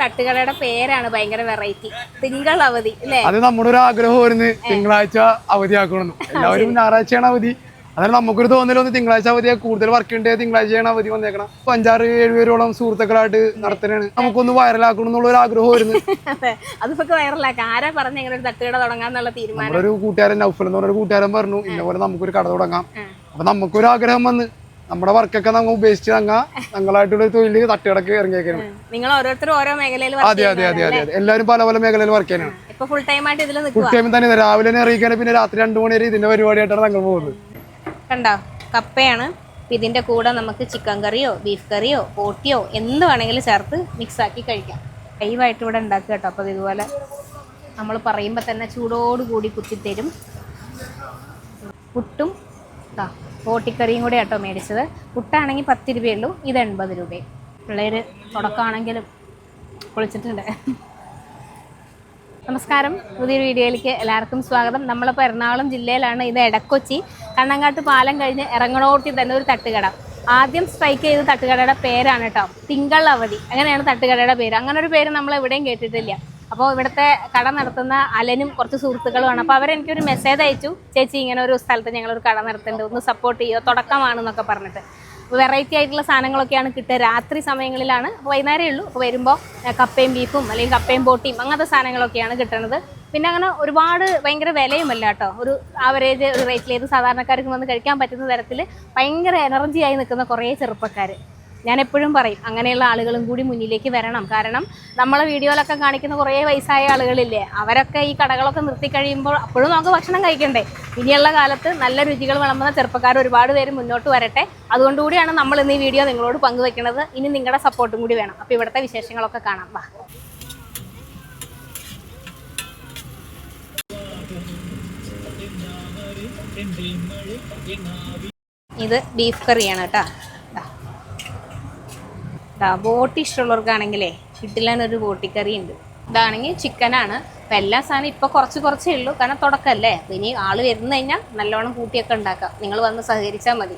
തട്ടുകടയുടെ പേരാണ് ഭയങ്കര വെറൈറ്റി തിങ്കൾ അവധി അല്ലേ? അത് നമ്മുടെ ഒരു ആഗ്രഹമായിരുന്നു തിങ്കളാഴ്ച അവധിയാക്കണം എല്ലാവരും ഞായറാഴ്ചയാണ് അവധി. അതായത് നമുക്കൊരു തോന്നലൊന്ന് തിങ്കളാഴ്ച അവധിയാ. കൂടുതൽ വർക്ക് ഉണ്ട് തിങ്കളാഴ്ചയാണ് അവധി വന്നേക്കണം. അപ്പൊ അഞ്ചാറ് ഏഴുപേരോളം സുഹൃത്തുക്കളായിട്ട് നടത്തുന്നതാണ് നമുക്കൊന്ന് വൈറലാക്കണം എന്നുള്ള ഒരു ആഗ്രഹമായിരുന്നു അതെ. അതിപ്പോ വൈറലാക്കാം ആരാ പറഞ്ഞ ഇങ്ങനെ ഒരു തട്ടുകട തുടങ്ങാന്നുള്ള തീരുമാനം? ഒരു കൂട്ടുകാരൻ നൗഫൽ എന്ന് പറഞ്ഞ ഒരു കൂട്ടുകാരൻ പറഞ്ഞു ഇന്നപോലെ നമുക്കൊരു കട തുടങ്ങാം. അപ്പൊ നമുക്കൊരു ആഗ്രഹം വന്ന് നമ്മുടെ വർക്കൊക്കെ നമ്മൾ ഉപേക്ഷിച്ച് തങ്ങ ഞങ്ങളായിട്ടുള്ള തൊഴിലിൽ തൊഴിൽ തട്ടുകടക്ക് ഇറങ്ങിയേക്കാണ് നിങ്ങൾ ഓരോരുത്തരും ഓരോ മേഖലയിൽ അതെ അതെ അതെ അതെ അതെ. എല്ലാവരും പല പല മേഖലയിൽ വർക്ക് ചെയ്യാനാണ് ഫുൾ ടൈം ആയിട്ട് ഇതിൽ ഫുൾ ടൈം തന്നെ ഇത് രാവിലെ അറിയിക്കാൻ പിന്നെ രാത്രി രണ്ടു മണി വരെ ഇതിന്റെ പരിപാടിയായിട്ടാണ് ഞങ്ങൾ പോകുന്നത്. കണ്ടോ? കപ്പയാണ്. ഇതിന്റെ കൂടെ നമുക്ക് ചിക്കൻ കറിയോ ബീഫ് കറിയോ പോട്ടിയോ എന്ത് വേണമെങ്കിലും ചേർത്ത് മിക്സ് ആക്കി കഴിക്കാം. ലൈവായിട്ട് ഇവിടെ ഉണ്ടാക്കുക കേട്ടോ. അപ്പോൾ ഇതുപോലെ നമ്മൾ പറയുമ്പോൾ തന്നെ ചൂടോടുകൂടി കുത്തിത്തരും. പുട്ടും ദാ. പോട്ടിക്കറിയും കൂടെ ആട്ടോ മേടിച്ചത്. പുട്ടാണെങ്കിൽ പത്ത് രൂപയുള്ളൂ ഇത് എൺപത് രൂപയും. പിള്ളേർ തുടക്കമാണെങ്കിലും കുളിച്ചിട്ടുണ്ട്. നമസ്കാരം പുതിയൊരു വീഡിയോയിലേക്ക് എല്ലാവർക്കും സ്വാഗതം. നമ്മളിപ്പോൾ എറണാകുളം ജില്ലയിലാണ് ഇത് എടക്കൊച്ചി. കണ്ണങ്കാട്ട് പാലം കഴിഞ്ഞ് ഇറങ്ങണോട്ടി തന്നെ ഒരു തട്ടുകട. ആദ്യം സ്ട്രൈക്ക് ചെയ്ത തട്ടുകടയുടെ പേരാണ് കേട്ടോ തിങ്കൾ അവധി അങ്ങനെയാണ് തട്ടുകടയുടെ പേര്. അങ്ങനെ ഒരു പേര് നമ്മൾ എവിടെയും കേട്ടിട്ടില്ല. അപ്പോൾ ഇവിടുത്തെ കട നടത്തുന്ന അലനും കുറച്ച് സുഹൃത്തുക്കളുമാണ്. അപ്പോൾ അവരെനിക്കൊരു മെസ്സേജ് അയച്ചു. ചേച്ചി ഇങ്ങനെ ഒരു സ്ഥലത്ത് ഞങ്ങളൊരു കട നടത്തുന്നുണ്ട്. ഒന്ന് സപ്പോർട്ട് ചെയ്യുമോ തുടക്കമാണെന്നൊക്കെ പറഞ്ഞിട്ട്. വെറൈറ്റി ആയിട്ടുള്ള സാധനങ്ങളൊക്കെയാണ് കിട്ടുക. രാത്രി സമയങ്ങളിലാണ്. അപ്പോൾ വൈകുന്നേരമേ ഉള്ളൂ. അപ്പോൾ വരുമ്പോൾ കപ്പയും ബീഫും അല്ലെങ്കിൽ കപ്പയും ബോട്ടിയും അങ്ങനത്തെ സാധനങ്ങളൊക്കെയാണ് കിട്ടുന്നത് പിന്നെ അങ്ങനെ ഒരുപാട് ഭയങ്കര വിലയുമല്ല കേട്ടോ. ഒരു ആവറേജ് ഒരു റേറ്റിൽ ഏത് സാധാരണക്കാർക്ക് വന്ന് കഴിക്കാൻ പറ്റുന്ന തരത്തിൽ ഭയങ്കര എനർജി ആയി നിൽക്കുന്ന കുറേ ചെറുപ്പക്കാർ ഞാൻ എപ്പോഴും പറയും അങ്ങനെയുള്ള ആളുകളും കൂടി മുന്നിലേക്ക് വരണം. കാരണം നമ്മളെ വീഡിയോയിലൊക്കെ കാണിക്കുന്ന കുറേ വയസ്സായ ആളുകളില്ലേ അവരൊക്കെ ഈ കടകളൊക്കെ നിർത്തി കഴിയുമ്പോൾ അപ്പോഴും നമുക്ക് ഭക്ഷണം കഴിക്കണ്ടേ? ഇനിയുള്ള കാലത്ത് നല്ല രുചികൾ വിളമ്പുന്ന ചെറുപ്പക്കാർ ഒരുപാട് പേര് മുന്നോട്ട് വരട്ടെ. അതുകൊണ്ട് കൂടിയാണ് നമ്മൾ ഇന്ന് ഈ വീഡിയോ നിങ്ങളോട് പങ്കുവെക്കുന്നത്. ഇനി നിങ്ങളുടെ സപ്പോർട്ടും കൂടി വേണം. അപ്പോൾ ഇവിടുത്തെ വിശേഷങ്ങളൊക്കെ കാണാം. വാ. ഇത് ബീഫ് കറിയാണ് കേട്ടോ. ബോട്ടി ഇഷ്ടമുള്ളവർക്കാണെങ്കിലേ കിട്ടില്ലാനൊരു ബോട്ടിക്കറി ഉണ്ട് ഇതാണെങ്കിൽ ചിക്കനാണ്. അപ്പം എല്ലാ സാധനം ഇപ്പോൾ കുറച്ച് കുറച്ചേ ഉള്ളൂ. കാരണം തുടക്കമല്ലേ അപ്പം ഇനി ആൾ വരുന്നു കഴിഞ്ഞാൽ നല്ലോണം കൂട്ടിയൊക്കെ ഉണ്ടാക്കാം. നിങ്ങൾ വന്ന് സഹകരിച്ചാൽ മതി.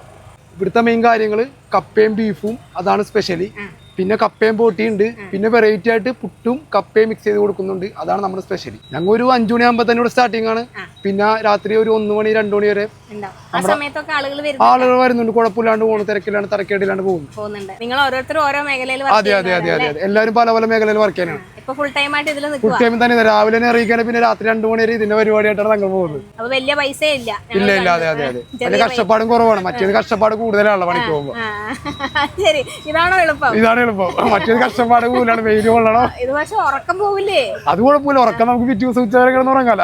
ഇവിടുത്തെ മെയിൻ കാര്യങ്ങൾ കപ്പയും ബീഫും അതാണ് സ്പെഷ്യലി പിന്നെ കപ്പയും പോട്ടി ഉണ്ട് പിന്നെ വെറൈറ്റി ആയിട്ട് പുട്ടും കപ്പയും മിക്സ് ചെയ്ത് കൊടുക്കുന്നുണ്ട്. അതാണ് നമ്മുടെ സ്പെഷ്യൽ ഞങ്ങൾ ഒരു അഞ്ചു മണിയാകുമ്പോൾ തന്നെ ഇവിടെ സ്റ്റാർട്ടിംഗ് ആണ്. പിന്നെ രാത്രി ഒരു ഒന്ന് മണി രണ്ടു മണി വരെ ആളുകൾ വരുന്നു ആളുകൾ വരുന്നുണ്ട്. കുഴപ്പമില്ലാണ്ട് പോകുന്നു തിരക്കില്ലാണ്ട് തിരക്കേടില്ലാണ്ട് പോകുന്നു. അതെ അതെ അതെ അതെ എല്ലാവരും പല പല മേഖലയിൽ വർക്ക് ചെയ്യാനാണ് ഫുൾ ടൈം ആയിട്ട് ഇതിൽ ഫുൾ ടൈം തന്നെ രാവിലെ അറിയിക്കാൻ പിന്നെ രാത്രി രണ്ടു മണി വരെ ഇതിന്റെ പരിപാടിയായിട്ടാണ് ഞങ്ങൾ പോകുന്നത്. അപ്പൊ വലിയ പൈസ ഇല്ല. ഇല്ല ഇല്ല അതെ അതെ അതെ. അതിന്റെ കഷ്ടപ്പാടും കുറവാണ്. മറ്റേത് കഷ്ടപ്പാട് കൂടുതലാണ് പണിക്ക് പോകുമ്പോ. ശരി ഇതാണോ എളുപ്പം? ഇതാണ് എളുപ്പം. മറ്റേത് കഷ്ടപ്പാട് കൂടുതലാണ്. വെയിൽ കൊള്ളണം. ഇത് പക്ഷെ ഉറക്കം പോവില്ലേ? അത് കുഴപ്പമില്ല. ഉറക്കം നമുക്ക് പിറ്റേ ദിവസം ഉച്ചവരെ കിടന്ന് ഉറങ്ങാല.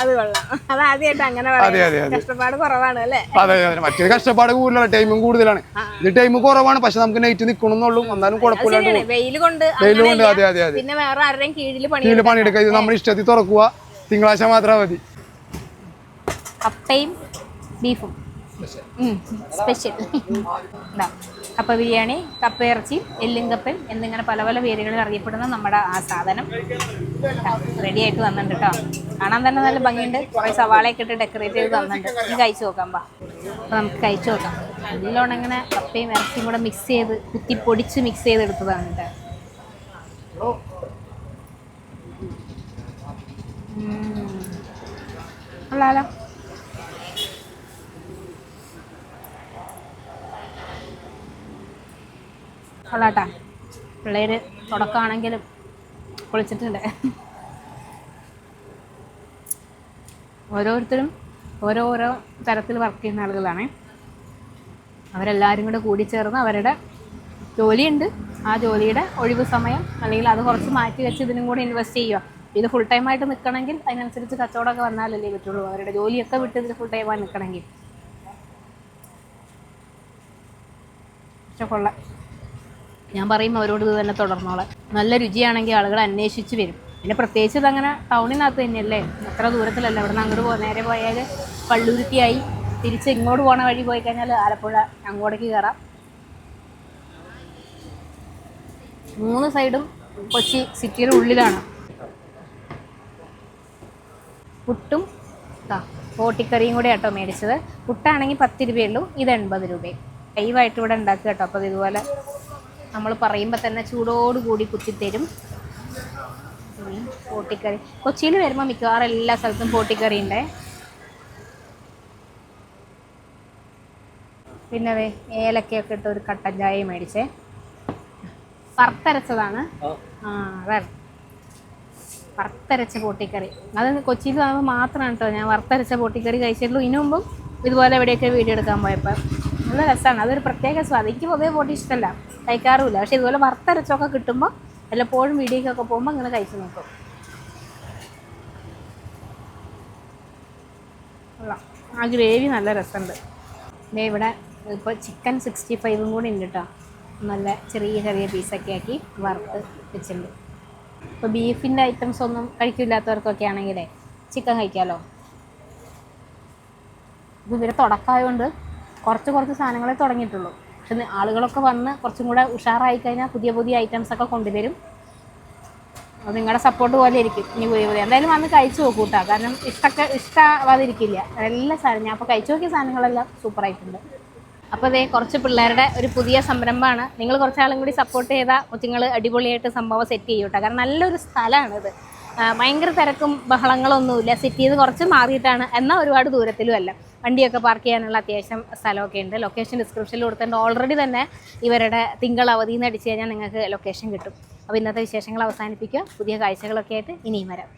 അത് കൊള്ളാം. അത് ആദ്യമായിട്ട് അങ്ങനെ അതെ അതെ അതെ. കഷ്ടപ്പാട് കുറവാണ് അല്ലേ? അതെ അതെ മറ്റേത് കഷ്ടപ്പാട് കൂടുതലാണ്. ടൈമും കൂടുതലാണ്. ഇത് ടൈം കുറവാണ്. പക്ഷെ നമുക്ക് നൈറ്റ് നിൽക്കണമെന്നുള്ളൂ എന്നാലും കുഴപ്പമില്ലാണ്ട് വെയിൽ കൊണ്ട് വെയിൽ കൊണ്ട് അതെ അതെ അതെ. പിന്നെ വേറെ ആരുടെയും കീഴിൽ പണി കീഴിൽ പണിയെടുക്കുക ഇത് നമ്മുടെ ഇഷ്ടത്തിൽ തുറക്കുക. തിങ്കളാഴ്ച മാത്രം മതി. അപ്പയും ബീഫും. സ്പെഷ്യൽ. കപ്പ ബിരിയാണി കപ്പ ഇറച്ചി എല്ലും കപ്പയും എന്നിങ്ങനെ പല പല പേരുകളിൽ അറിയപ്പെടുന്ന നമ്മുടെ ആ സാധനം. റെഡി ആയിട്ട് വന്നിട്ടുണ്ട് കേട്ടോ കാണാൻ തന്നെ നല്ല ഭംഗിയുണ്ട്. കുറേ സവാളയൊക്കെ ഇട്ട് ഡെക്കറേറ്റ് ചെയ്ത് തന്നിട്ടുണ്ട്. ഇനി കഴിച്ചു നോക്കാം പാ അപ്പോൾ നമുക്ക് കഴിച്ചു നോക്കാം. നല്ലോണം ഇങ്ങനെ കപ്പയും ഇറച്ചിയും കൂടെ മിക്സ് ചെയ്ത് കുത്തി പൊടിച്ച് മിക്സ് ചെയ്ത് എടുത്തതാണ് കേട്ടോ കൊള്ളാലോ കൊള്ളാട്ടാ. പിള്ളേർ തുടക്കമാണെങ്കിലും കുളിച്ചിട്ടുണ്ട്. ഓരോരുത്തരും ഓരോരോ തരത്തിൽ വർക്ക് ചെയ്യുന്ന ആളുകളാണ്. അവരെല്ലാവരും കൂടെ കൂടി ചേർന്ന് അവരുടെ ജോലിയുണ്ട്. ആ ജോലിയുടെ ഒഴിവ് സമയം അല്ലെങ്കിൽ അത് കുറച്ച് മാറ്റി വെച്ച് ഇതിനും കൂടെ ഇൻവെസ്റ്റ് ചെയ്യുക. ഇത് ഫുൾ ടൈം ആയിട്ട് നിൽക്കണമെങ്കിൽ അതിനനുസരിച്ച് കച്ചവടമൊക്കെ വന്നാലല്ലേ പറ്റുള്ളൂ. അവരുടെ ജോലിയൊക്കെ വിട്ട് ഇതിൽ ഫുൾ ടൈമായി നിൽക്കണമെങ്കിൽ പക്ഷെ കൊള്ളാം ഞാൻ പറയും അവരോട് ഇത് തന്നെ തുടർന്നോളാം നല്ല രുചിയാണെങ്കിൽ ആളുകൾ അന്വേഷിച്ച് വരും. പിന്നെ പ്രത്യേകിച്ച് ഇതങ്ങനെ ടൗണിനകത്ത് തന്നെയല്ലേ? അത്ര ദൂരത്തിലല്ല. ഇവിടെ നിന്ന് അങ്ങോട്ട് പോ നേരെ പോയാൽ പള്ളുരുത്തിയായി. തിരിച്ച് ഇങ്ങോട്ട് പോണ വഴി പോയി കഴിഞ്ഞാൽ ആലപ്പുഴ അങ്ങോട്ടേക്ക് കയറാം മൂന്ന് സൈഡും കൊച്ചി സിറ്റിയുടെ ഉള്ളിലാണ്. പുട്ടും ആ പോട്ടിക്കറിയും കൂടെ കേട്ടോ മേടിച്ചത്. പുട്ടാണെങ്കിൽ പത്ത് രൂപയുള്ളൂ ഇത് എൺപത് രൂപയും. ലൈവായിട്ട് ഇവിടെ ഉണ്ടാക്കുക കേട്ടോ അപ്പോൾ ഇതുപോലെ നമ്മൾ പറയുമ്പോൾ തന്നെ ചൂടോടുകൂടി കുത്തിത്തരും. പോട്ടിക്കറി കൊച്ചിയിൽ വരുമ്പോൾ മിക്കവാറും എല്ലാ സ്ഥലത്തും പോട്ടിക്കറി ഉണ്ട്. പിന്നെ അതെ ഏലക്കയൊക്കെ ഇട്ട് ഒരു കട്ടൻ ചായ മേടിച്ചേ. വറുത്തരച്ചതാണ്. ആ. അതാണ് വറുത്തരച്ച പൊട്ടിക്കറി. അത് കൊച്ചിയിൽ വന്നപ്പോൾ മാത്രമാണ് കേട്ടോ ഞാൻ വറുത്തരച്ച പൊട്ടിക്കറി കഴിച്ചിട്ടുള്ളൂ. ഇനി മുമ്പും ഇതുപോലെ എവിടെയൊക്കെ വീഡിയോ എടുക്കാൻ പോയപ്പോൾ. നല്ല രസമാണ്. അതൊരു പ്രത്യേക സ്വാദ്. എനിക്ക് പൊതുവെ പൊട്ടി ഇഷ്ടമല്ല. കഴിക്കാറുമില്ല. പക്ഷേ ഇതുപോലെ വറുത്തരച്ചൊക്കെ കിട്ടുമ്പോൾ വല്ലപ്പോഴും വീഡിയോക്കൊക്കെ പോകുമ്പോൾ അങ്ങനെ കഴിച്ചു നോക്കും. ആ ഗ്രേവി നല്ല രസമുണ്ട്. ദേ ഇവിടെ ഇപ്പോൾ ചിക്കൻ സിക്സ്റ്റി ഫൈവും കൂടി ഉണ്ട് കേട്ടോ നല്ല ചെറിയ ചെറിയ പീസൊക്കെ ആക്കി വറുത്ത് വെച്ചിട്ടുണ്ട്. ഇപ്പോൾ ബീഫിന്റെ ഐറ്റംസ് ഒന്നും കഴിക്കില്ലാത്തവർക്കൊക്കെ ആണെങ്കിലേ ചിക്കൻ കഴിക്കാമല്ലോ ഇത് ഇവരെ തുടക്കമായതുകൊണ്ട് കുറച്ച് കുറച്ച് സാധനങ്ങളെ തുടങ്ങിയിട്ടുള്ളൂ. പക്ഷെ ആളുകളൊക്കെ വന്ന് കുറച്ചും കൂടെ ഉഷാറായി കഴിഞ്ഞാൽ പുതിയ പുതിയ ഐറ്റംസ് ഒക്കെ കൊണ്ടുവരും. അത് നിങ്ങളുടെ സപ്പോർട്ട് പോലെ ഇരിക്കും. ഇനി പുതിയ പുതിയ എന്തായാലും വന്ന് കഴിച്ചു നോക്കൂ കേട്ടോ കാരണം ഇഷ്ടമൊക്കെ ഇഷ്ടമാവാതിരിക്കില്ല എല്ലാ സാധനം ഞാൻ അപ്പോൾ കഴിച്ചു നോക്കിയ സാധനങ്ങളെല്ലാം സൂപ്പറായിട്ടുണ്ട് അപ്പോൾ അതേ കുറച്ച് പിള്ളേരുടെ ഒരു പുതിയ സംരംഭമാണ്. നിങ്ങൾ കുറച്ചാളും കൂടി സപ്പോർട്ട് ചെയ്താൽ കൊച്ചുങ്ങൾ അടിപൊളിയായിട്ട് സംഭവം സെറ്റ് ചെയ്യും കേട്ടോ കാരണം നല്ലൊരു സ്ഥലമാണിത് ഇത് ഭയങ്കര തിരക്കും ബഹളങ്ങളൊന്നുമില്ല സിറ്റിയിൽ നിന്ന് കുറച്ച് മാറിയിട്ടാണ്. എന്നാൽ ഒരുപാട് ദൂരത്തിലും അല്ല. വണ്ടിയൊക്കെ പാർക്ക് ചെയ്യാനുള്ള അത്യാവശ്യം സ്ഥലമൊക്കെ ഉണ്ട്. ലൊക്കേഷൻ ഡിസ്ക്രിപ്ഷനിൽ കൊടുത്തിട്ടുണ്ട്. ഓൾറെഡി തന്നെ ഇവരുടെ തിങ്കൾ അവധി എന്ന് അടിച്ചു കഴിഞ്ഞാൽ നിങ്ങൾക്ക് ലൊക്കേഷൻ കിട്ടും. അപ്പോൾ ഇന്നത്തെ വിശേഷങ്ങൾ അവസാനിപ്പിക്കുക. പുതിയ കാഴ്ചകളൊക്കെ ആയിട്ട് ഇനിയും വരാം.